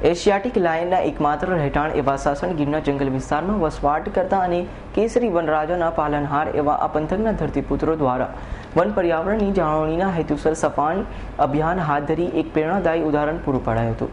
Asiatic લાયનના એકમાત્ર રહેઠાણ એવા સાસણગીરના જંગલ વિસ્તારમાં વસવાટ કરતા અને કેસરી વનરાજાના પાલનહાર એવા આ પંથકના ધરતીપુત્રો દ્વારા વન પર્યાવરણની જાળવણીના હેતુસર સફાઈ અભિયાન હાથ ધરી એક પ્રેરણાદાયી ઉદાહરણ પૂરું પાડાયું હતું.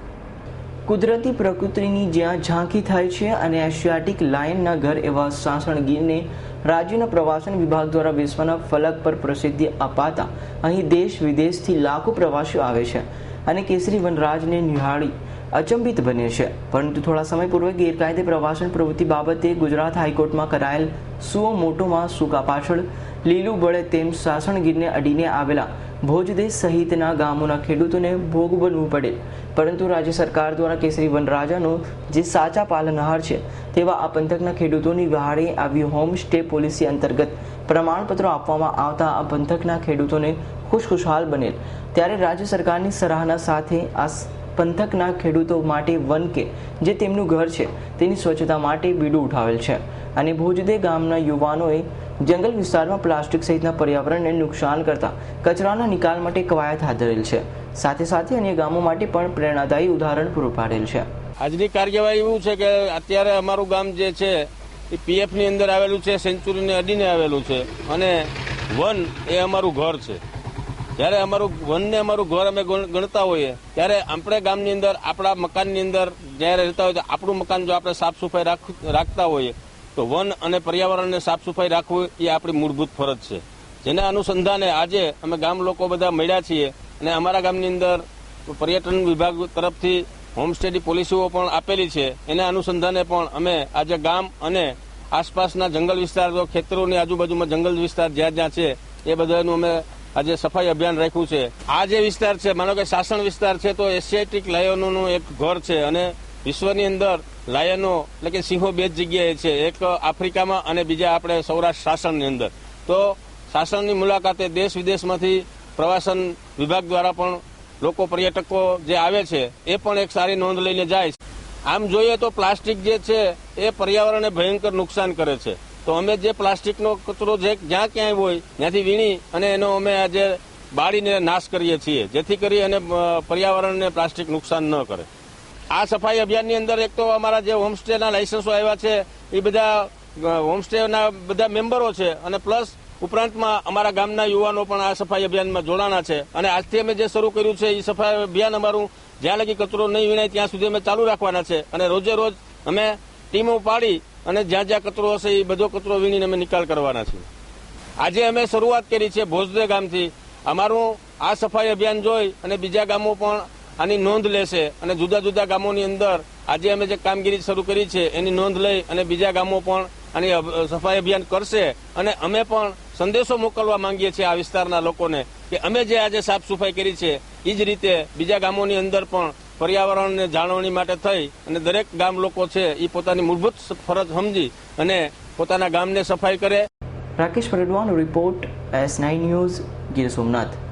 કુદરતી પ્રકૃતિની જ્યાં ઝાંખી થાય છે અને એશિયાટિક લાયનના ઘર એવા સાસણગીરને રાજ્યના પ્રવાસન વિભાગ દ્વારા વિશ્વના ફલક પર પ્રસિદ્ધિ અપાતા અહીં દેશ વિદેશથી લાખો પ્રવાસીઓ આવે છે અને કેસરી વનરાજને નિહાળી અચંબિત બને છે. પરંતુ થોડા સમય પૂર્વે ગેરકાયદે પ્રવાસન પ્રવૃત્તિ બાબતે ગુજરાત હાઈકોર્ટમાં કરાયેલ સુઓ મોટોમાં સુકા પાછળ લીલું બળે તેમ સાસણગીરને અડીને આવેલા ભોજદેશ સહિતના ગામોના ખેડૂતોને ભોગ બનવું પડે. પરંતુ રાજ્ય સરકાર દ્વારા કેસરી વનરાજાનો જે સાચા પાલનહાર છે તેવા આ પંથકના ખેડૂતોની વહારે આવી હોમ સ્ટે પોલિસી અંતર્ગત પ્રમાણપત્રો આપવામાં આવતા આ પંથકના ખેડૂતોને ખુશખુશાલ બનેલ. ત્યારે રાજ્ય સરકારની સરાહના સાથે આ પંથકના ખેડૂતો માટે વન કે, જે તેમનું ઘર છે, તેની સ્વચ્છતા માટે બીડું ઉઠાવેલ છે. અને ભોજદે ગામના યુવાનોએ જંગલ વિસ્તારમાં પ્લાસ્ટિક સહિતના પર્યાવરણને નુકસાન કરતા કચરાના નિકાલ માટે કવાયત હાથ ધરેલ છે. સાથે સાથે અન્ય ગામો માટે પણ પ્રેરણાદાયી ઉદાહરણ પૂરું પાડેલ છે. આજની કાર્યવાહી એવું છે કે અત્યારે અમારું ગામ જે છે, એ પીએફની અંદર આવેલું છે, સેન્ચુરીને અડીને આવેલું છે. અને વન એ અમારું ઘર છે. જ્યારે અમારું વનને અમારું ઘર અમે ગણતા હોઈએ, ત્યારે આપણે ગામની અંદર, આપણા મકાનની અંદર જ્યારે રહેતા હોય તો આપણું મકાન જો આપણે સાફ સફાઈ રાખતા હોઈએ, તો વન અને પર્યાવરણને સાફ સફાઈ રાખવું એ આપણી મૂળભૂત ફરજ છે. જેના અનુસંધાને આજે અમે ગામ લોકો બધા મળ્યા છીએ અને અમારા ગામની અંદર પર્યટન વિભાગ તરફથી હોમસ્ટેની પોલિસીઓ પણ આપેલી છે. એના અનુસંધાને પણ અમે આજે ગામ અને આસપાસના જંગલ વિસ્તાર ખેતરોની આજુબાજુમાં જંગલ વિસ્તાર જ્યાં જ્યાં છે, એ બધાનું અમે આજે સફાઈ અભિયાન રાખ્યું છે. આ જે વિસ્તાર છે, માનો કે સાસણ વિસ્તાર છે, તો એશિયાટિક લાયનોનું એક ઘર છે અને વિશ્વની અંદર લાયનો, એટલે કે સિંહો બે જ જગ્યાએ છે. એક આફ્રિકામાં અને બીજા આપણે સૌરાષ્ટ્ર શાસનની અંદર. તો શાસનની મુલાકાતે દેશ વિદેશમાંથી પ્રવાસન વિભાગ દ્વારા પણ લોકો, પર્યટકો જે આવે છે, એ પણ એક સારી નોંધ લઈને જાય આમ જોઈએ તો પ્લાસ્ટિક જે છે, એ પર્યાવરણને ભયંકર નુકસાન કરે છે. તો અમે જે પ્લાસ્ટિકનો કચરો જે જ્યાં ક્યાંય હોય, ત્યાંથી વીણી અને એનો અમે આજે બાળીને નાશ કરીએ છીએ, જેથી કરી અને પર્યાવરણને પ્લાસ્ટિક નુકસાન ન કરે. આ સફાઈ અભિયાનની અંદર એક તો અમારા જે હોમસ્ટેના લાયસન્સો આવ્યા છે, એ બધા હોમસ્ટેના બધા મેમ્બરો છે, અને પ્લસ ઉપરાંતમાં અમારા ગામના યુવાનો પણ આ સફાઈ અભિયાનમાં જોડાણા છે, અને આજથી અમે જે શરૂ કર્યું છે, એ સફાઈ અભિયાન અમારું જ્યાં લગી કચરો નહીં વીણાય ત્યાં સુધી અમે ચાલુ રાખવાના છે, અને રોજે રોજ અમે ટીમો પાડી અને જ્યાં જ્યાં કચરો હશે એ બધો કચરો વીણીને અમે નિકાલ કરવાના છીએ. આજે અમે શરૂઆત કરી છે ભોજદે ગામથી. અમારું આ સફાઈ અભિયાન જોઈ અને બીજા ગામો પણ આની નોંધ લેશે અને જુદા જુદા ગામોની અંદર આજે અમે જે કામગીરી શરૂ કરી છે એની નોંધ લઈ અને બીજા ગામો પણ આની સફાઈ અભિયાન કરશે અને અમે પણ સંદેશો મોકલવા માંગીએ છીએ આ વિસ્તારના લોકોને કે અમે જે આજે સાફ સફાઈ કરી છે એ જ રીતે બીજા ગામોની અંદર પણ પર્યાવરણને જાળવણી માટે થઈ અને દરેક ગામ લોકો છે એ પોતાની મૂળભૂત ફરજ સમજી અને પોતાના ગામને સફાઈ કરે. Rakesh પરડવાનો report S nine news Gir Somnath.